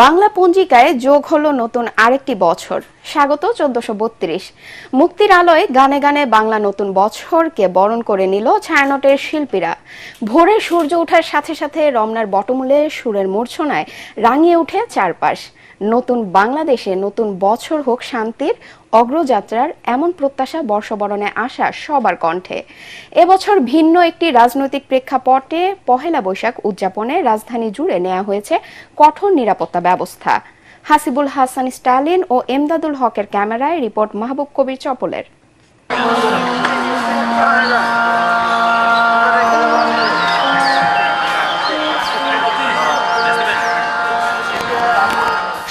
বাংলা পঞ্জিকায় যোগ হলো নতুন আরেকটি বছর। স্বাগত চোদ্দশো বত্রিশ। মুক্তির আলোয় গানে গানে বাংলা নতুন বছরকে বরণ করে নিল ছায়ানটের শিল্পীরা। ভোরে সূর্য ওঠার সাথে সাথে রমনার বটমূলে সুরের মূর্ছনায় রাঙিয়ে উঠে চারপাশ। নতুন বাংলাদেশে নতুন বছর হোক শান্তির অগ্রযাত্রার এমন প্রত্যাশা বর্ষবরণে আসা সবার কণ্ঠে। এবছর ভিন্ন একটি রাজনৈতিক প্রেক্ষাপটে পহেলা বৈশাখ উদযাপনে রাজধানী জুড়ে নেওয়া হয়েছে কঠোর নিরাপত্তা ব্যবস্থা। হাসিবুল হাসান স্টালিন ও এমদাদুল হকের ক্যামেরায় রিপোর্ট মাহবুব কবির চপলের।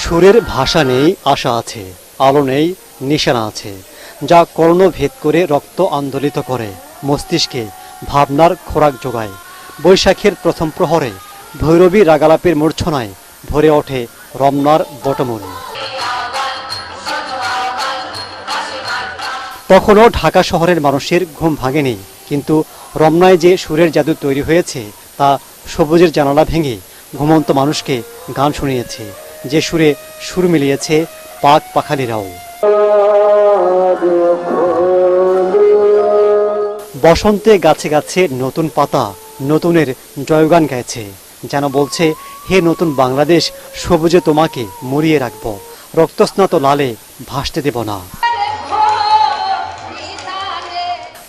সুরের ভাষা নেই, আশা আছে, আলো নেই নিশানা আছে, যা কর্ণ ভেদ করে রক্ত আন্দোলিত করে। মস্তিষ্কে ভাবনার খোরাক যোগায়। বৈশাখের প্রথম প্রহরে ভৈরবী রাগালাপের মূর্ছনায় ভরে ওঠে রমনার বটমূল। তখনও ঢাকা শহরের মানুষের ঘুম ভাঙেনি, কিন্তু রমনায় যে সুরের জাদু তৈরি হয়েছে, তা সবুজের জানালা ভেঙে ঘুমন্ত মানুষকে গান শুনিয়েছে। যে সুরে সুর মিলিয়েছে পাক পাখালিরাও। বসন্তে গাছে গাছে নতুন পাতা, নতুনের জয়গান গাইছে। যেন বলছে, হে নতুন বাংলাদেশ, সবুজে তোমাকে মরিয়ে রাখব। রক্তস্নাত লালে ভাসতে দেব না।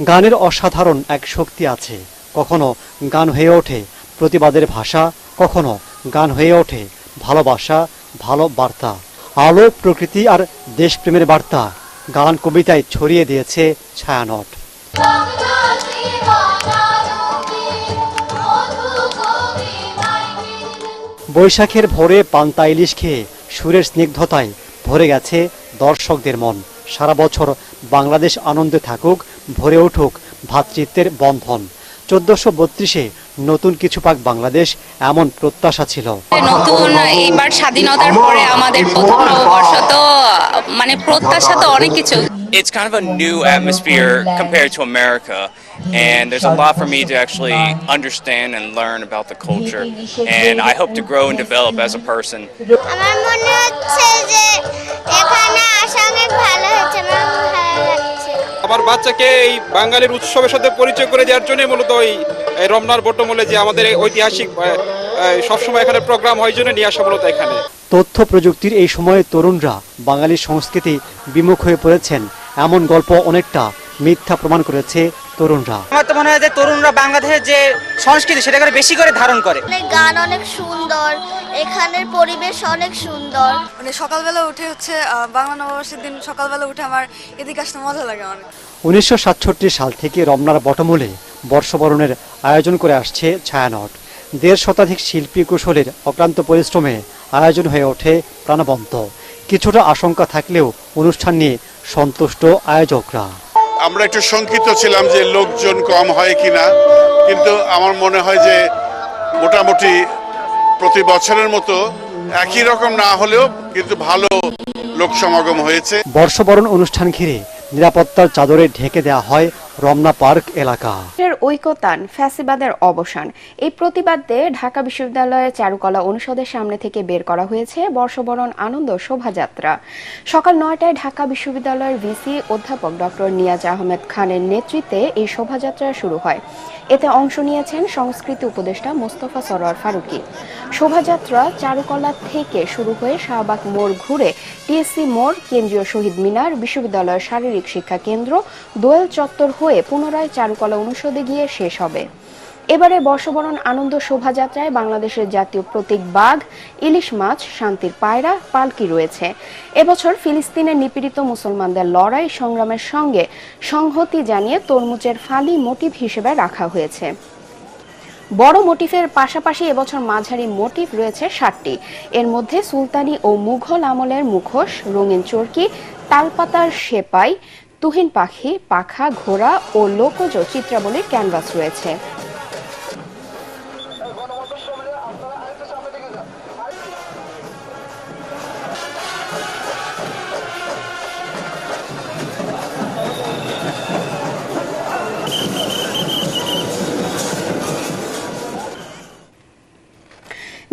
গানের অসাধারণ এক শক্তি আছে। কখনো গান হয়ে ওঠে প্রতিবাদের ভাষা, কখনো গান হয়ে ওঠে ভালোবাসা, ভালো বার্তা। আলো, প্রকৃতি আর দেশপ্রেমের বার্তা গান, কবিতায় ছড়িয়ে দিয়েছে ছায়ানট। বৈশাখের ভোরে পান্তা ইলিশ খেয়ে সুরের স্নিগ্ধতায় ভরে গেছে দর্শকদের মন। সারা বছর বাংলাদেশ আনন্দে থাকুক, ভরে উঠুক ভ্রাতৃত্বের বন্ধন। চোদ্দশো বত্রিশে নতুন কিছু পাক বাংলাদেশ এমন প্রত্যাশা ছিল নতুন এইবার স্বাধীনতার পরে আমাদের প্রথম নববর্ষ তো মানে প্রত্যাশা তো অনেক কিছু it's kind of a new atmosphere compared to America, and there's a lot for me to actually understand and learn about the culture. And I hope to grow and develop as a person. আমার মনে হচ্ছে বাচ্চাকে এই বাঙালির উৎসবের সাথে পরিচয় করে দেওয়ার জন্য মূলত ওই রমনার বটমূলে যে আমাদের ঐতিহাসিক সবসময় এখানে প্রোগ্রাম হয় জন্য নিয়ে আসা মূলত এখানে। তথ্য প্রযুক্তির এই সময়ে তরুণরা বাঙালির সংস্কৃতি বিমুখ হয়ে পড়েছেন। এমন গল্প অনেকটা মিথ্যা প্রমাণ করেছে তরুণরা। আমার তো মনে হয় যে তরুণরা বাংলাদেশের যে সংস্কৃতি সেটা করে বেশি করে ধারণ করে। গান অনেক সুন্দর এখানের পরিবেশ অনেক সুন্দর। মানে সকালবেলা উঠে হচ্ছে আহ, বাংলা নববর্ষের দিন সকালবেলা উঠে আমার এদিকে আসতে মজা লাগে অনেক। উনিশশো সাতষট্টি সাল থেকে রমনার বটমূলে বর্ষবরণের আয়োজন করে আসছে ছায়ানট। দেড় শতাধিক শিল্পী কুশলের অক্লান্ত পরিশ্রমে আয়োজন হয়ে ওঠে প্রাণবন্ত। কিছুটা আশঙ্কা থাকলেও অনুষ্ঠান নিয়ে সন্তুষ্ট আয়োজকরা। আমরা একটু শঙ্কিত ছিলাম যে লোকজন কম হয় কিনা কিন্তু আমার মনে হয় যে মোটামুটি প্রতি বছরের মতো একই রকম না হলেও কিন্তু ভালো লোক সমাগম হয়েছে। বর্ষবরণ অনুষ্ঠান ঘিরে নিরাপত্তার চাদরে ঢেকে দেওয়া হয়। রমনা পার্ক এলাকা। এর ঐকতান, ফ্যাসিবাদের অবসান। এই প্রতিবাদে ঢাকা বিশ্ববিদ্যালয়ের চারুকলা অনুষদের সামনে থেকে বের করা হয়েছে বর্ষবরণ আনন্দ শোভাযাত্রা। সকাল নয়টায় ঢাকা বিশ্ববিদ্যালয়ের ভিসি অধ্যাপক ডক্টর নিয়াজ আহমেদ খানের নেতৃত্বে এই শোভাযাত্রা শুরু হয়। এতে অংশ নিয়েছেন সংস্কৃতি উপদেষ্টা মোস্তফা সরোয়ার ফারুকী। শোভাযাত্রা চারুকলা থেকে শুরু হয়ে শাহবাগ মোড় ঘুরে টিএসসি মোড়, কেন্দ্রীয় শহীদ মিনার, বিশ্ববিদ্যালয়ের শারীরিক শিক্ষা কেন্দ্র, দোয়েল চত্বর হয়ে পুনরায় চারুকলা অনুষদে গিয়ে শেষ হবে। এবারে বর্ষবরণ আনন্দ শোভাযাত্রায় বাংলাদেশের জাতীয় প্রতীক বাঘ, ইলিশ মাছ, শান্তির পায়রা, পালকি রয়েছে। এবছর ফিলিস্তিনের নিপীড়িত মুসলমানদের লড়াই সংগ্রামের সঙ্গে সংহতি জানিয়ে তরমুজের ফালি মোটিভ হিসেবে রাখা হয়েছে। বড় মোটিফের পাশাপাশি এবছর মাঝারি মোটিভ রয়েছে ষাটটি। এর মধ্যে সুলতানি ও মুঘল আমলের মুখোশ, রঙিন চরকি, তালপাতার সেপাই তুহিন পাখি পাখা ঘোড়া ও লোকজ চিত্রাবলীর ক্যানভাস রয়েছে।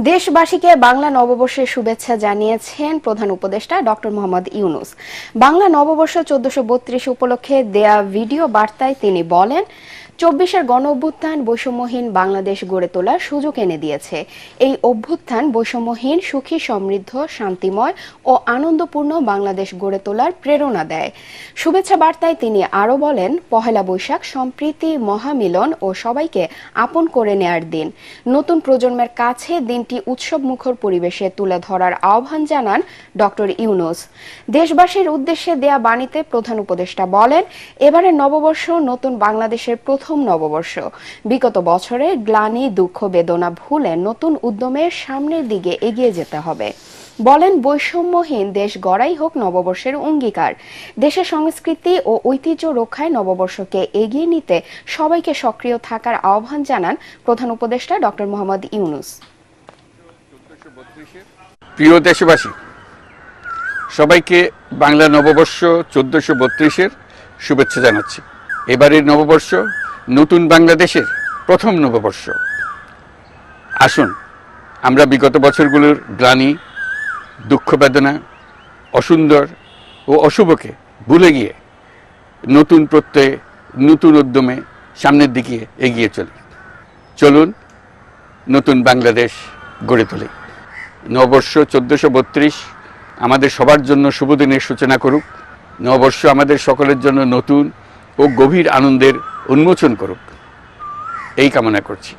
দেশবাসীকে বাংলা নববর্ষের শুভেচ্ছা জানিয়েছেন প্রধান উপদেষ্টা ডক্টর মোহাম্মদ ইউনুস। বাংলা নববর্ষ চোদ্দশো উপলক্ষে দেয়া ভিডিও বার্তায় তিনি বলেন চব্বিশের গণ অভ্যুত্থান বৈষম্যহীন বাংলাদেশ গড়ে তোলার সুযোগ এনে দিয়েছে। এই অভ্যুত্থান বৈষম্যহীন, সুখী, সমৃদ্ধ, শান্তিময় ও আনন্দপূর্ণ বাংলাদেশ গড়ে তোলার প্রেরণা দেয়। শুভেচ্ছা বার্তায় তিনি আরও বলেন, পহেলা বৈশাখ সম্প্রীতি, মহামিলন ও সবাইকে আপন করে নেয়ার দিন। নতুন প্রজন্মের কাছে দিনটি উৎসব মুখর পরিবেশে তুলে ধরার আহ্বান জানান ডক্টর ইউনুস। দেশবাসীর উদ্দেশ্যে দেয়া বাণীতে প্রধান উপদেষ্টা বলেন, এবারের নববর্ষ নতুন বাংলাদেশের প্রথম নববর্ষ। বিগত বছরে গ্লানি, দুঃখ, বেদনা ভুলে নতুন উদ্যমে সামনের দিকে এগিয়ে যেতে হবে। বলেন বৈষম্যহীন দেশ গড়াই হোক নববর্ষের অঙ্গীকার। দেশের সংস্কৃতি ও ঐতিহ্য রক্ষায় নববর্ষকে এগিয়ে নিতে সবাইকে সক্রিয় থাকার আহ্বান জানান প্রধান উপদেষ্টা ডক্টর মোহাম্মদ ইউনুস। প্রিয় দেশবাসী, সবাইকে বাংলা নববর্ষ চোদ্দশো বত্রিশের শুভেচ্ছা জানাচ্ছি। এবারের নববর্ষ নতুন বাংলাদেশের প্রথম নববর্ষ। আসুন, আমরা বিগত বছরগুলোর গ্লানি দুঃখ বেদনা অসুন্দর ও অশুভকে ভুলে গিয়ে নতুন প্রত্যয়ে, নতুন উদ্যমে সামনের দিকে এগিয়ে চলি। চলুন, নতুন বাংলাদেশ গড়ে তুলি। নববর্ষ চোদ্দোশো বত্রিশ আমাদের সবার জন্য শুভদিনের সূচনা করুক। নববর্ষ আমাদের সকলের জন্য নতুন ও গভীর আনন্দের উন্মোচন করুক। এই কামনা করছি।